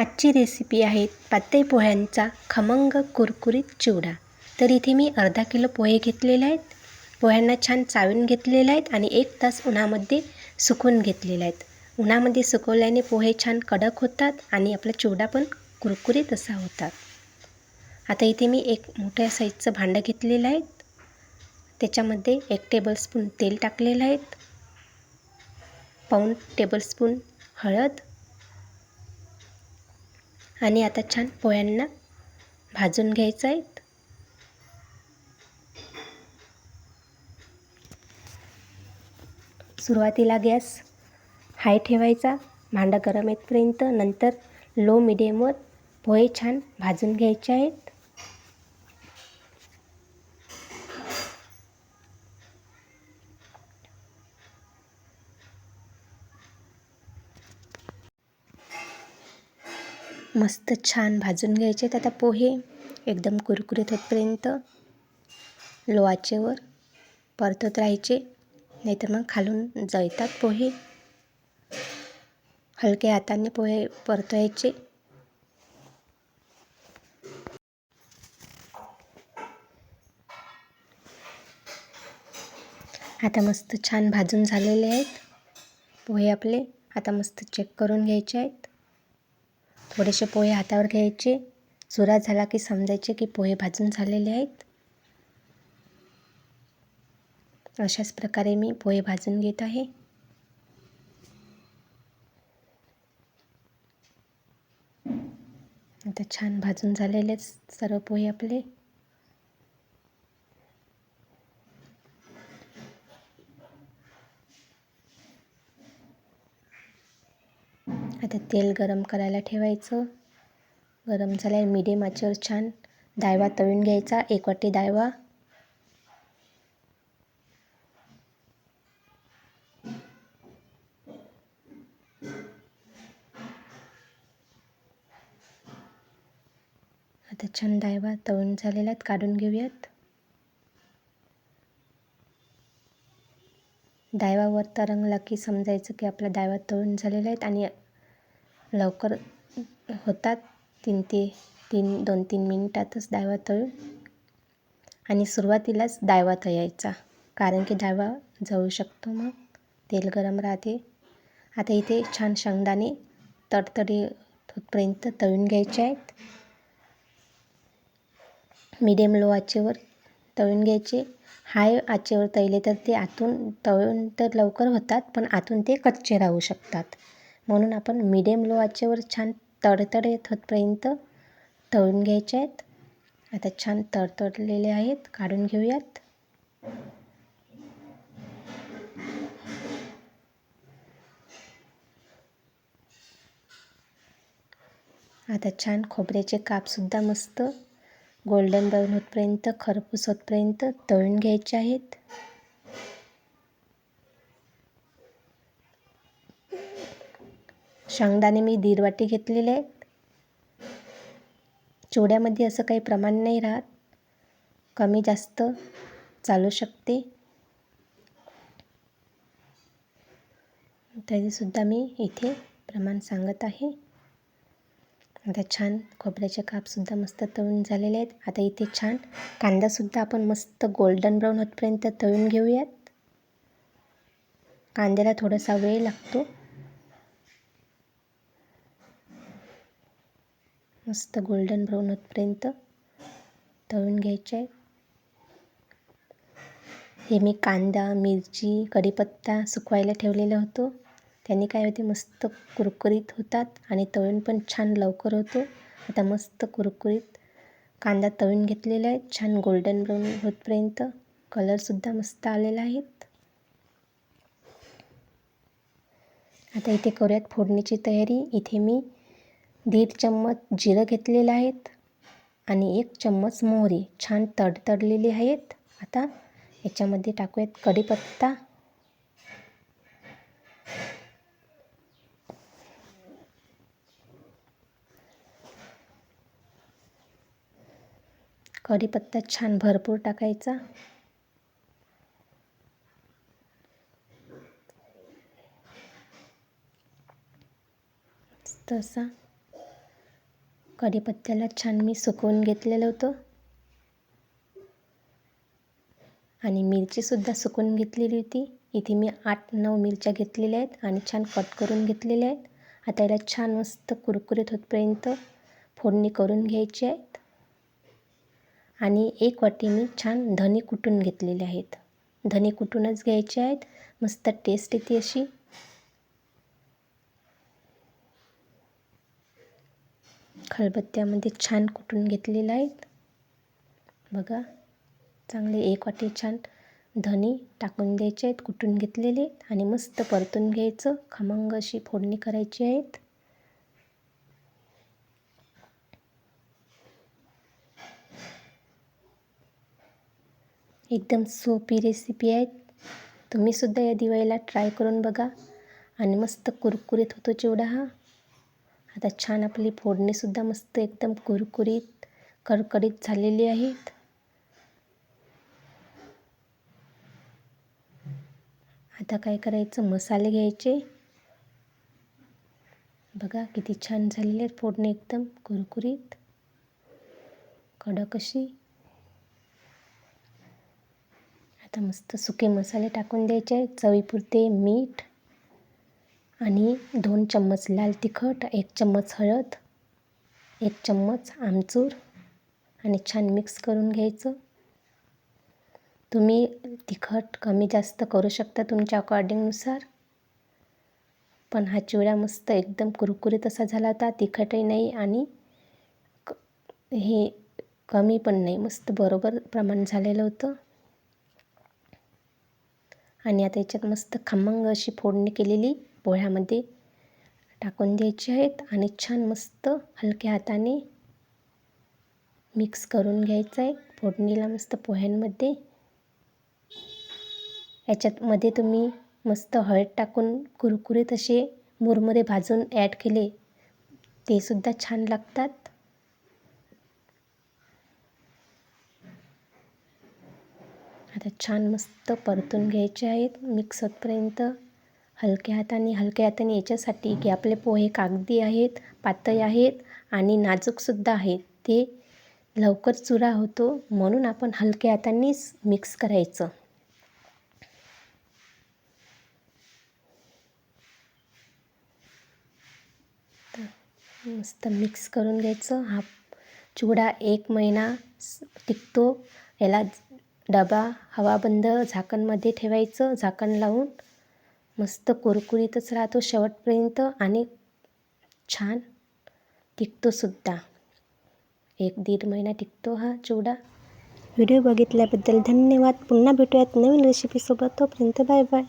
आजची रेसिपी आहे पातळ पोह्यांचा खमंग कुरकुरीत चिवडा. तर इथे मी अर्धा किलो पोहे घेतलेले आहेत. पोह्यांना छान चाळून घेतलेले आहेत आणि एक तास उन्हामध्ये सुकून घेतलेले आहेत. उन्हामध्ये सुकवल्याने पोहे छान कडक होतात आणि आपला चिवडा पण कुरकुरीत असा होतात. आता इथे मी एक मोठ्या साईजचं भांडं घेतलेलं आहे. त्याच्यामध्ये एक टेबलस्पून तेल टाकलेलं आहे. पाऊण टेबलस्पून हळद आणि आता छान पोह्यांना भाजून घ्यायचं आहे. सुरुवातीला गॅस हाय ठेवायचा भांडं गरम येतपर्यंत नंतर लो मिडियमवर पोहे छान भाजून घ्यायचे आहेत. मस्त छान भाजून घ्यायचे. आता पोहे एकदम कुरकुरीत होतपर्यंत लो आचेवर परतत राहायचे. नाहीतर मग खालून जळतात पोहे. हलक्या हाताने पोहे परतवायचे. आता मस्त छान भाजून झालेले आहेत. पोहे आपले आता मस्त चेक करून घ्यायचे आहेत. थोडेसे पोहे हातावर घ्यायचे. चुरा झाला की समजायचे की पोहे भाजून झालेले आहेत. अशाच प्रकारे मी पोहे भाजून घेत आहे. आता छान भाजून झालेले सर्व पोहे आपले आता तेल गरम करायला ठेवायचं. गरम झाल्यावर मिडियम आचेवर छान डायवा तळून घ्यायचा. एक वाटी डायवा आता छान डायवा तळून झालेला आहेत काढून घेऊयात. डायवावर तरंगला की समजायचं की आपला डायवा तळून झालेला आहेत आणि लवकर होतात. तीन ते तीन दोन तीन मिनिटातच डायवा तळून आणि सुरुवातीलाच डायवा तळायचा. कारण की डायवा जळू शकतो मग. तेल गरम राहते. आता इथे छान शेंगदाणे तडतडी होतपर्यंत तळून घ्यायचे आहेत. मिडियम लो आचेवर तळून घ्यायचे. हाय आचेवर तळले तर ते आतून तळून तर लवकर होतात पण आतून ते कच्चे राहू शकतात. म्हणून आपण मिडियम लो आचेवर छान तडतडत होतपर्यंत तळून घ्यायचे आहेत. आता छान तडतडलेले आहेत काढून घेऊयात. आता छान खोबऱ्याचे कापसुद्धा मस्त गोल्डन ब्राऊन होतपर्यंत खरपूस होतपर्यंत तळून घ्यायचे आहेत. शेंगदाणे मी दीड वाटी घेतलेले आहेत. चिवड्यामध्ये असं काही प्रमाण नाही राहत. कमी जास्त चालू शकते. तरीसुद्धा मी इथे प्रमाण सांगत आहे. आता छान खोबऱ्याचे कापसुद्धा मस्त तळून झालेले आहेत. आता इथे छान कांदासुद्धा आपण मस्त गोल्डन ब्राऊन होतपर्यंत तळून घेऊयात. कांद्याला थोडासा वेळ लागतो. मस्त गोल्डन ब्राऊन होतपर्यंत तळून घ्यायचे. आहे हे मी कांदा मिरची कढीपत्ता सुकवायला ठेवलेलं होतो. त्याने काय होते मस्त कुरकुरीत होतात आणि तळून पण छान लवकर होतो. आता मस्त कुरकुरीत कांदा तळून घेतलेला आहे. छान गोल्डन ब्राऊन होतपर्यंत कलरसुद्धा मस्त आलेला आहेत. आता इथे करूयात फोडणीची तयारी. इथे मी दीड चम्मच जिरं घेतलेलं आहेत आणि एक चम्मच मोहरी छान तडतडलेली आहेत. आता याच्यामध्ये टाकूयात कढीपत्ता. कढीपत्ता छान भरपूर टाकायचा. तसा कढीपत्त्याला छान मी सुकवून घेतलेलं होतं. आणि मिरचीसुद्धा सुकवून घेतलेली होती. इथे मी आठ नऊ मिरच्या घेतलेल्या आहेत आणि छान कट करून घेतलेल्या आहेत. आता याला छान मस्त कुरकुरीत होतपर्यंत फोडणी करून घ्यायची आहेत. आणि एक वाटी मी छान धने कुटून घेतलेले आहेत. धने कुटूनच घ्यायचे आहेत. मस्त टेस्ट येते अशी. खलबत्त्यामध्ये छान कुटून घेतलेलं आहेत. बघा चांगले एक वाटी छान धने टाकून द्यायचे आहेत कुटून घेतलेले आणि मस्त परतून घ्यायचं. खमंग अशी फोडणी करायची आहेत. एकदम सोपी रेसिपी आहेत. तुम्हीसुद्धा या दिवाळीला ट्राय करून बघा. आणि मस्त कुरकुरीत होतो चिवडा हा. आता छान आपली फोडणीसुद्धा मस्त एकदम कुरकुरीत कडकडीत झालेली आहेत. आता काय करायचं? मसाले घ्यायचे. बघा किती छान झालेले आहेत फोडणी एकदम कुरकुरीत. कडक अशी. आता मस्त सुके मसाले टाकून द्यायचे चवीपुरते मीठ आणि दोन चम्मच लाल तिखट एक चम्मच हळद एक चम्मच आमचूर आणि छान मिक्स करून घ्यायचं. तुम्ही तिखट कमी जास्त करू शकता तुमच्या अकॉर्डिंगनुसार पण हा चिवडा मस्त एकदम कुरकुरीत असा झाला होता तिखटही नाही आणि हे कमी पण नाही मस्त बरोबर प्रमाण झालेलं होतं. आणि आता याच्यात मस्त खमंग अशी फोडणी केलेली. पोह्यामध्ये टाकून द्यायचे आहेत आणि छान मस्त हलक्या हाताने मिक्स करून घ्यायचं आहे. फोडणीला मस्त पोह्यांमध्ये. याच्यातमध्ये तुम्ही मस्त हळद टाकून कुरकुरीत असे मुरमुरे भाजून ॲड केले. ते सुद्धा छान लागतात. आता छान मस्त परतून घ्यायचे आहेत. मिक्स होतपर्यंत हलक्या हाताने हलक्या हाताने याच्यासाठी की आपले पोहे कागदी आहेत पातळ आहेत आणि नाजूकसुद्धा आहेत. ते लवकर चुरा होतो म्हणून आपण हलक्या हातानेच मिक्स करायचं. मस्त मिक्स करून घ्यायचं. हा चिवडा एक महिना टिकतो. याला डबा हवाबंद झाकणमध्ये ठेवायचं. झाकण लावून मस्त कुरकुरीतच राहतो शेवटपर्यंत आणि छान टिकतोसुद्धा. एक दीड महिना टिकतो हा चिवडा. व्हिडिओ बघितल्याबद्दल धन्यवाद. पुन्हा भेटूयात नवीन रेसिपीसोबत तोपर्यंत बाय बाय.